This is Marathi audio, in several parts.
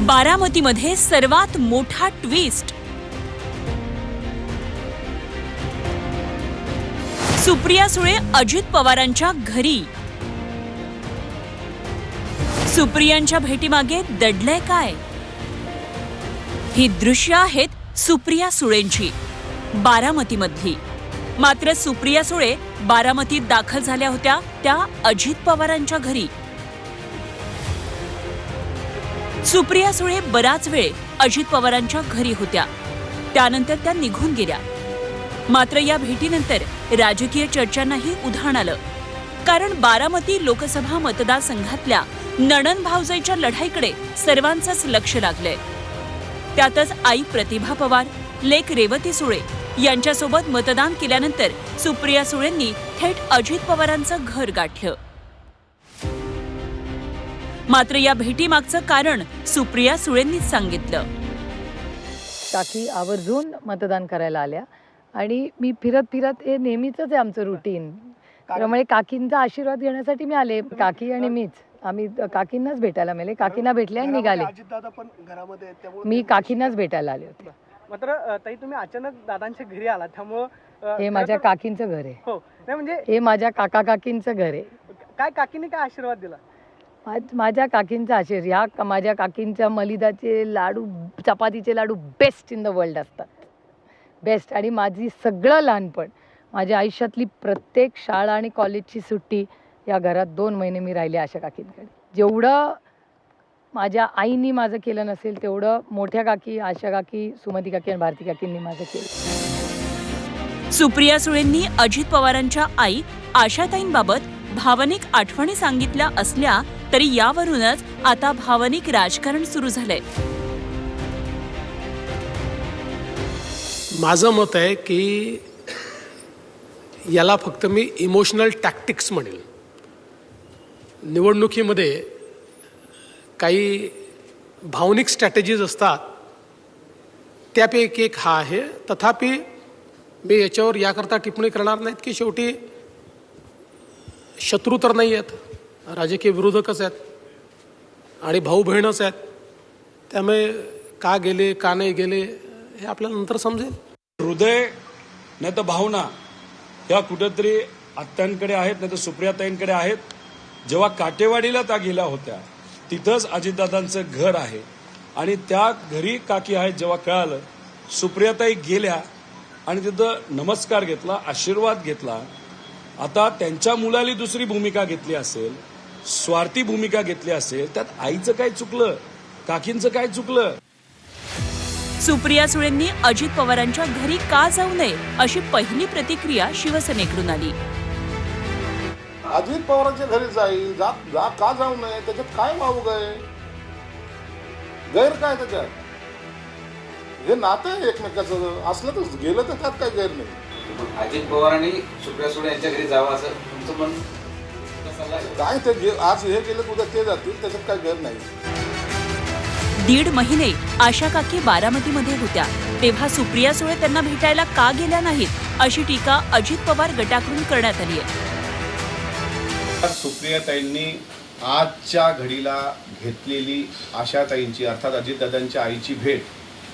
बारामतीमध्ये सर्वात मोठा ट्विस्ट सुप्रिया सुळे अजित पवारांच्या घरी. सुप्रियांच्या भेटीमागे दडलंय काय? ही दृश्य आहेत सुप्रिया सुळेंची बारामतीमधली. मात्र सुप्रिया सुळे बारामतीत दाखल झाल्या होत्या त्या अजित पवारांच्या घरी. सुप्रिया सुळे बराच वेळ अजित पवारांच्या घरी होत्या. त्यानंतर त्या निघून गेल्या. मात्र या भेटीनंतर राजकीय चर्चांनाही उधाण आलं. कारण बारामती लोकसभा मतदारसंघातल्या नणन भावजाईच्या लढाईकडे सर्वांचंच लक्ष लागलंय. त्यातच आई प्रतिभा पवार लेक रेवती सुळे यांच्यासोबत मतदान केल्यानंतर सुप्रिया सुळेंनी थेट अजित पवारांचं घर गाठलं. मात्र या भेटीमागचं कारण सुप्रिया सुळेंनीच सांगितलं. काकी आवर्जून मतदान करायला आल्या. आणि मी फिरत फिरत हे नेहमीच आहे आमचं रुटीन त्यामुळे काकींचा आशीर्वाद घेण्यासाठी मी आले. काकी आणि मीच. आम्ही काकींनाच भेटायला मिळाले. काकींना भेटले आणि निघाले. अजितदादा पण घरामध्ये आहेत, त्यामुळे मी काकींनाच भेटायला आले होते. मात्र ताई तुम्ही अचानक दादांच्या घरी आला. त्यामुळं हे माझ्या काकींचं घर आहे. हो. नाही म्हणजे हे माझ्या काका काकींचं घर आहे. काय काकीने काय आशीर्वाद दिला? माझ्या काकींचा आशीर्वाद ह्या का- माझ्या काकींच्या मलिदाचे लाडू चपातीचे लाडू बेस्ट इन द वर्ल्ड असतात. बेस्ट आणि माझी सगळं लहानपण माझ्या आयुष्यातली प्रत्येक शाळा आणि कॉलेजची सुट्टी या घरात दोन महिने मी राहिले आशा काकींकडे. जेवढं माझ्या आईनी माझं केलं नसेल तेवढं मोठ्या काकी आशा काकी सुमती काकी आणि भारती काकींनी माझं केलं. सुप्रिया सुळेंनी अजित पवारांच्या आई आशाताईंबाबत भावनिक आठवणी सांगितल्या असल्या तरी यावरूनच आता भावनिक राजकारण सुरू झालंय. माझं मत आहे की याला फक्त मी इमोशनल टॅक्टिक्स म्हणेल. निवडणुकीमध्ये काही भावनिक स्ट्रॅटेजीज असतात त्यापैकी एक हा आहे. तथापि मी याच्यावर याकरता टिप्पणी करणार नाहीत की शेवटी शत्रू तर नाही आहेत राजकीय विरोधकच आहेत. आणि भाऊ बहिणच आहेत. त्यामुळे का गेले का नाही गेले हे आपल्याला नंतर समजेल. हृदय नाही तर भावना ह्या कुठंतरी आत्यांकडे आहेत नाही तर सुप्रियाताईंकडे आहेत. जेव्हा काटेवाडीला त्या गेल्या होत्या तिथंच अजितदादांचं घर आहे. आणि त्या घरी काकी आहेत जेव्हा कळालं सुप्रियाताई गेल्या आणि तिथं नमस्कार घेतला आशीर्वाद घेतला. आता त्यांच्या मुलाली दुसरी भूमिका घेतली असेल स्वार्थी भूमिका घेतली असेल त्यात आईचं काय चुकलं काकींचं काय चुकलं? सुप्रिया सुळेंनी अजित पवारांच्या घरी का जाऊ नये अशी पहिली प्रतिक्रिया शिवसेनेकडून आली. अजित पवारांच्या घरी जाईल जा जा का जाऊ नये त्याच्यात काय वावग आहे? गैर काय त्याच्यात? हे नातं आहे एकमेकाचं असलं तर गेलं तर त्यात काय गैर नाही. अजित पवार आणि सुप्रिया सुळे यांच्या घरी जावं असं तुमचं आहे. काय ते गे- आज हे केलं उद्या ते जातील त्याच्यात काय गैर नाही. दीड महिने आशा काकी बारामतीमध्ये होत्या. तेव्हा सुप्रिया सुळे त्यांना भेटायला का गेल्या नाहीत अशी टीका अजित पवार गटाकडून करण्यात आली आहे. सुप्रियाताईंनी आजच्या घडीला घेतलेली आशाताईंची अर्थात अजितदादांच्या आईची भेट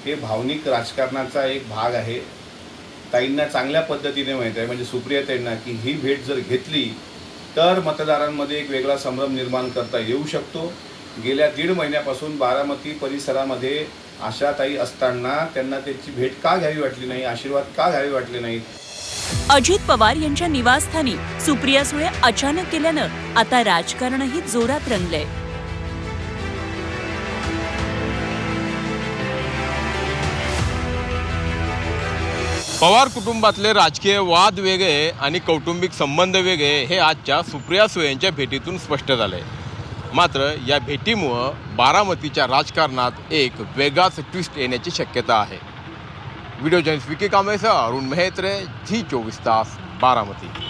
हे भावनिक राजकारणाचा एक भाग आहे. ताईंना चांगल्या पद्धतीने माहीत आहे. म्हणजे सुप्रियाताईंना की ही भेट जर घेतली तर मतदारांमध्ये एक वेगळा संभ्रम निर्माण करता येऊ शकतो. गेल्या दीड महिन्यापासून बारामती परिसरामध्ये आशाताई असताना त्यांना त्याची भेट का घ्यावी वाटली नाही आशीर्वाद का घ्यावे वाटले नाहीत? अजित पवार यांच्या निवासस्थानी सुप्रिया सुळे अचानक केल्यानं आता राजकारणही जोरात रंगलंय. पवार कुटुंबातले राजकीय वाद वेगळे आणि कौटुंबिक संबंध वेगळे हे आजच्या सुप्रिया सुळे यांच्या भेटीतून स्पष्ट झाले. मात्र या भेटीमुळं बारामतीच्या राजकारणात एक वेगळाच ट्विस्ट येण्याची शक्यता आहे. व्हिडिओ जर्नलिस्ट विकी कामेसह अरुण मेहत्रे झी चोवीस तास बारामती.